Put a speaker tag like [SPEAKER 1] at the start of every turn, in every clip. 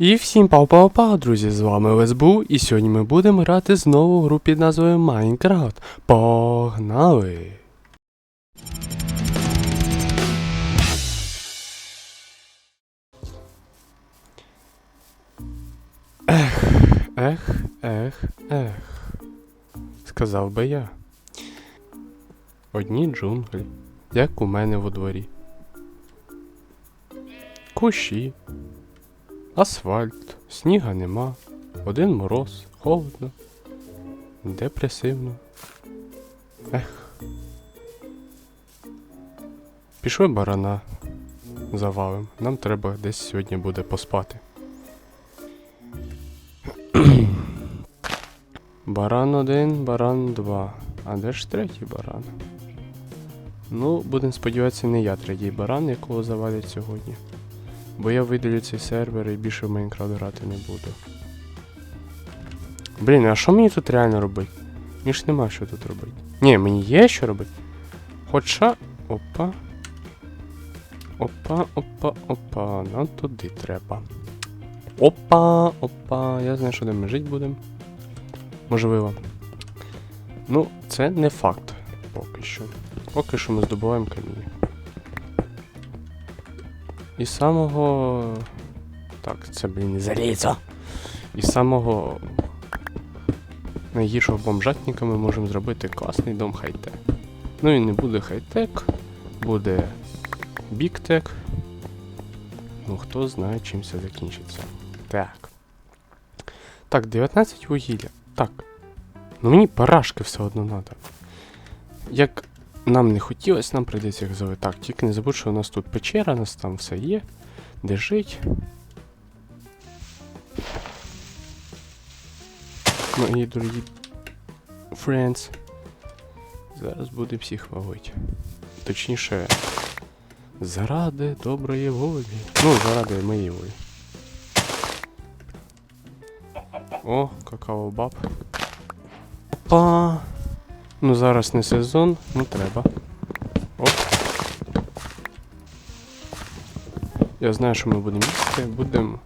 [SPEAKER 1] І всім пау-пау-пау, друзі, з вами ОСБУ, і сьогодні ми будемо грати знову гру під назвою Майнкрафт. Погнали! Ех, ех, ех, ех. Сказав би я. Одні джунглі, як у мене во дворі. Кущі, Асфальт, сніга нема, один мороз, холодно, депресивно. Ех. Пішли барана завалим. Нам треба десь сьогодні буде поспати. баран один, баран два. А де ж третій баран? Ну, будемо сподіватися, не я третій баран, якого завалять сьогодні. Бо я видалю цей сервер і більше в Майнкрафт грати не буду. Блін, а що мені тут реально робити? Мені ж нема що тут робити. Ні, мені є що робити. Хоча. Опа. Опа, опа, опа. Нам туди треба. Опа, опа. Я знаю, що де ми жити будемо. Можливо. Ну, це не факт поки що. Поки що ми здобуваємо каміння. І самого. Так, це, блін, залізо. І самого найгіршого бомжатника ми можемо зробити класний дом хай-тек. Ну і не буде хай-тек, буде біктек. Ну, хто знає, чим це закінчиться. Так. Так, 19 вугілля. Так. Ну мені парашки все одно треба. Як нам не хотілося, нам прийдеться їх зовити. Так, тільки не забудь, що у нас тут печера, у нас там все є. Де жить. Мої дорогі friends. Зараз буде всіх ловити. Точніше, заради доброї волі. Ну, заради моєї волі. О, какао баб. Опа! Ну зараз не сезон, ну треба. Оп. Я знаю, що ми будемо їсти, будемо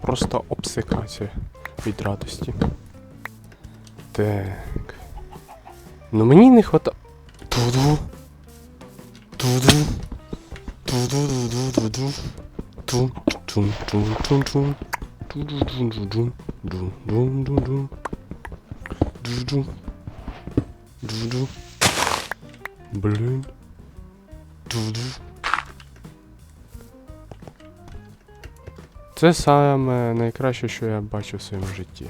[SPEAKER 1] просто обсикатися від радості. Так. Ну мені не хвата. Туду. Туду. Туду-ду-ду-ду-ду. Тун-тун-тун-тун-тун. Ту-ду-ду-ду-ду. Ду-ду-ду-ду. Ду-ду. Ду-ду. Блін. Ду-ду. Це саме найкраще, що я бачу в своєму житті.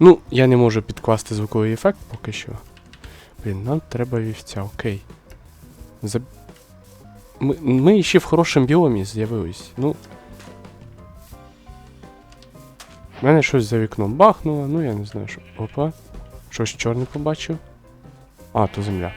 [SPEAKER 1] Ну, я не можу підкласти звуковий ефект поки що. Блін, нам треба вівця, окей. За... Ми, ми ще в хорошому біомі з'явились. Ну. У мене щось за вікном бахнуло, ну я не знаю, що. Опа. Щось чорне побачив. А, то земля.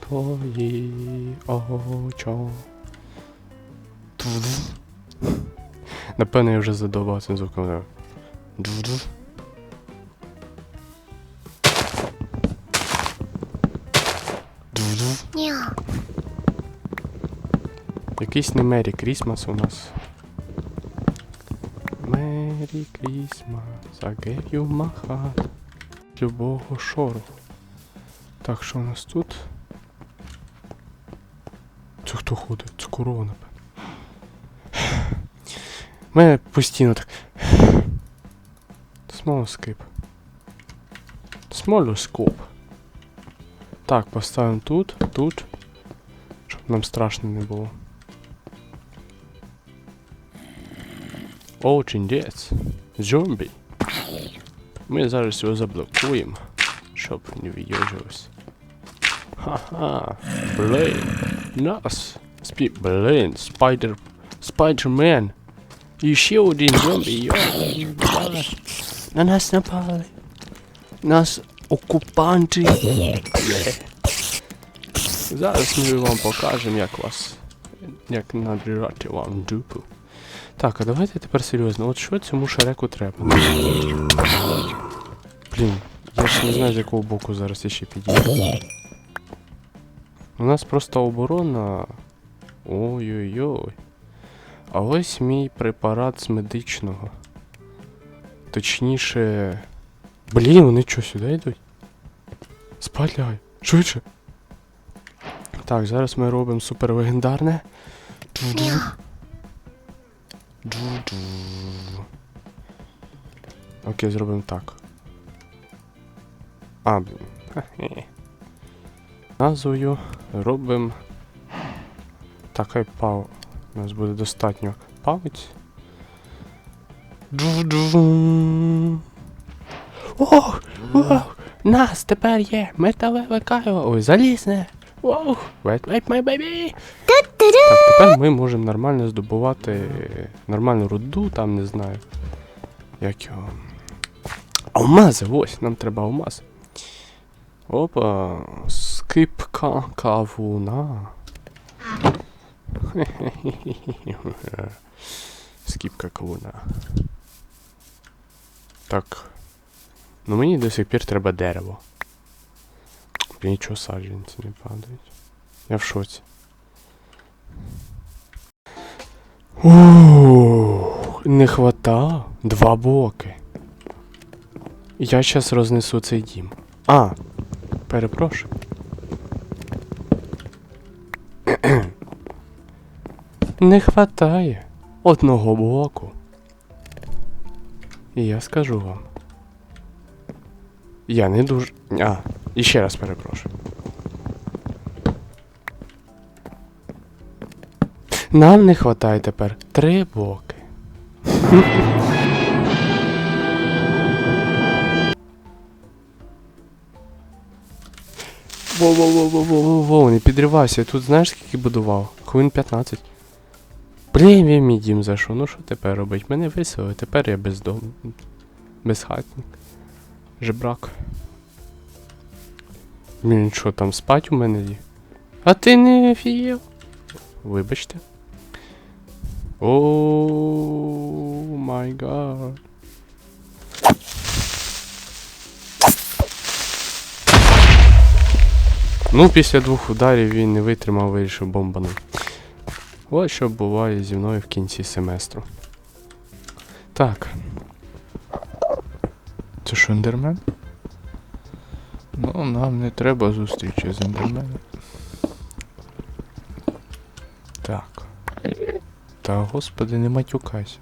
[SPEAKER 1] Твої очо. Напевно, я вже задовбав цим звуком. Якийсь не Мері Крісмас у нас. Мері Крісмас, I gave you my heart. Любого шору. Так, що у нас тут? Це хто ходить? Це корова, напевно. Мене постійно так. Смолоскип. Смолоскоп. Так, поставимо тут, тут. Щоб нам страшно не було. О, чиндець. Зомбі. Ми зараз його заблокуємо, щоб не вийожився. Ха-ха. Блин. Нас. Спі... Блин, спайдер... Спайдермен. І ще один зомбі, йо. На нас напали. Нас окупанти. Зараз ми вам покажемо, як вас. Як надрірати вам дупу. Так, а давайте тепер серйозно. От що цьому шареку треба? Блін, я ж не знаю, з якого боку зараз я ще підійду. У нас просто оборона. Ой-ой-ой. А ось мій препарат з медичного. Точніше. Блін, вони що, сюди йдуть? Спаляй. Швидше. Так, зараз ми робимо супер легендарне. Окей, зробимо так. А, блін. Назвою робимо. Так, хай пау. У нас буде достатньо пам'ять. Ох! Ох! Нас тепер є металеве кайло. Ой, залізне. Ох! Wait, wait, my baby! Так, тепер ми можемо нормально здобувати нормальну руду, там не знаю. Як його. Алмази, ось, нам треба алмази. Опа, скипка кавуна. Скипка кавуна. Так. Ну мені до сих пір треба дерево. Нічого саджанці не падають. Я в шоці. Ух, не хвата. Два боки. Я щас рознесу цей дім. А, перепрошую. Не хватає одного боку. І я скажу вам. Я не дуже. А, і ще раз перепрошую. Нам не хватає тепер три боки. Воу-воу-воу-воу-воу-воу, не підривайся, я тут знаєш скільки будував? Хвилин 15. Блін, він мій дім зайшов, ну що тепер робить? Мене виселили, тепер я бездом... Безхатник. Жебрак. Блін, що там спать у мене є? А ти не офієв? Вибачте. О май гад. Ну, після двох ударів він не витримав, вирішив бомбанути. Ось що буває зі мною в кінці семестру. Так. Це що, ендермен? Ну, нам не треба зустрічі з ендерменом. Так. Та господи, не матюкайся.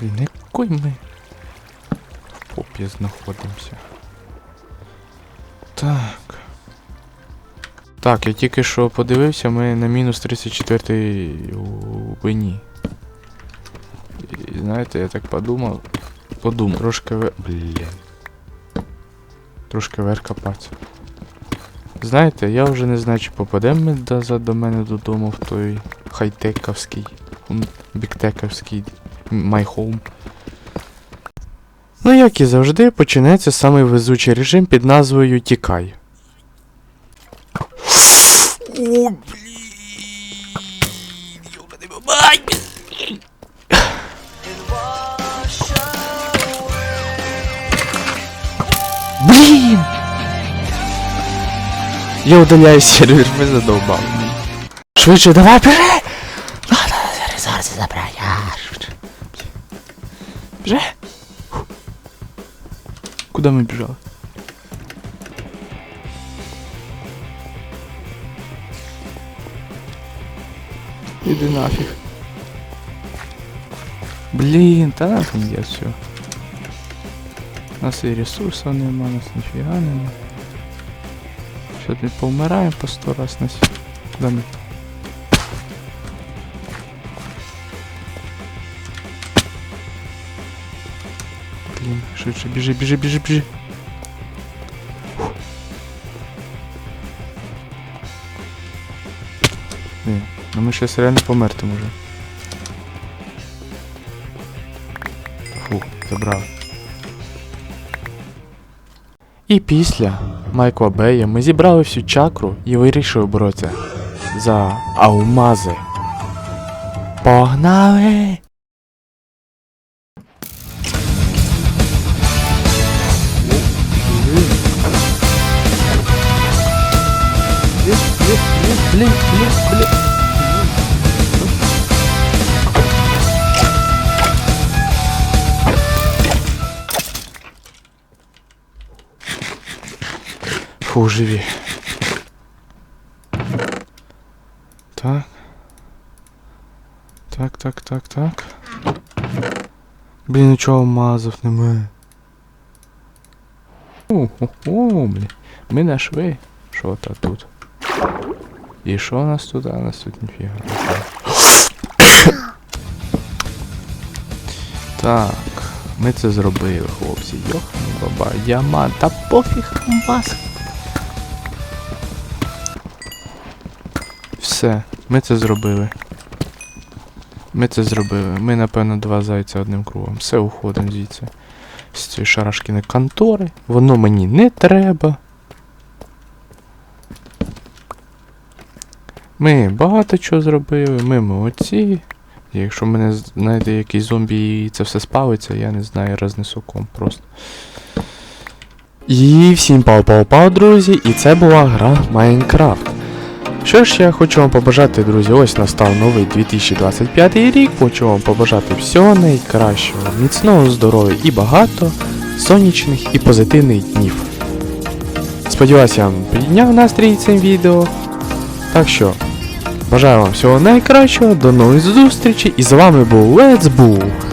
[SPEAKER 1] Блін, якой ми в попі знаходимося. Так, я тільки що подивився, ми на мінус 34 у вині. І знаєте, я так подумав. Подумав. Трошки ве... Блін. Трошки вверх копатися. Знаєте, я вже не знаю, чи попадемо ми до, до мене додому в той хайтековський, біктековський my. Ну, як і завжди, починається самий везучий режим під назвою Тікай. О, блін, бабай, блін. Блін! Я удаляю сервер, ви задовбали. Швидше, давай! Ладно, зараз, зараз забирай, я швидше. Біжи! Куда ми біжали? Іди нафіг. Блін, та нахуй є все. У нас і ресурсів нема, у нас ніфіга нема. Що ми повмираємо по сто раз на сі. Куда ми? Блін, швидше, біжи, біжи, біжи. Ну ми щас реально померти може.
[SPEAKER 2] Фу, забрав. І після Майкла Бея ми зібрали всю чакру і вирішили боротися за алмази. Погнали! Блін, блін, блін. Фу, живі. Так. Так, так, так, так. Блін, нічого мазов немає. О, о, о, блін. Ми знайшли. Що то тут? І що у нас тут? А нас тут ніфіга. Так, ми це зробили, хлопці. Йох, баба, яма, та пофіг вас. Все, ми це зробили. Ми це зробили. Ми, напевно, два зайця одним кругом. Все, уходимо звідси. З цієї шарашкіни контори. Воно мені не треба. Ми багато чого зробили, ми молодці. Якщо мене знайде якийсь зомбі і це все спалиться, я не знаю, рознесу ком просто. І всім пау-пау-пау, друзі, і це була гра Майнкрафт. Що ж я хочу вам побажати, друзі, ось настав новий 2025 рік. Хочу вам побажати всього найкращого, міцного здоров'я і багато сонячних і позитивних днів. Сподіваюся, я вам підняв настрій цим відео. Так що, бажаю вам всього найкращого, до нових зустрічей і з вами був Let's Bull.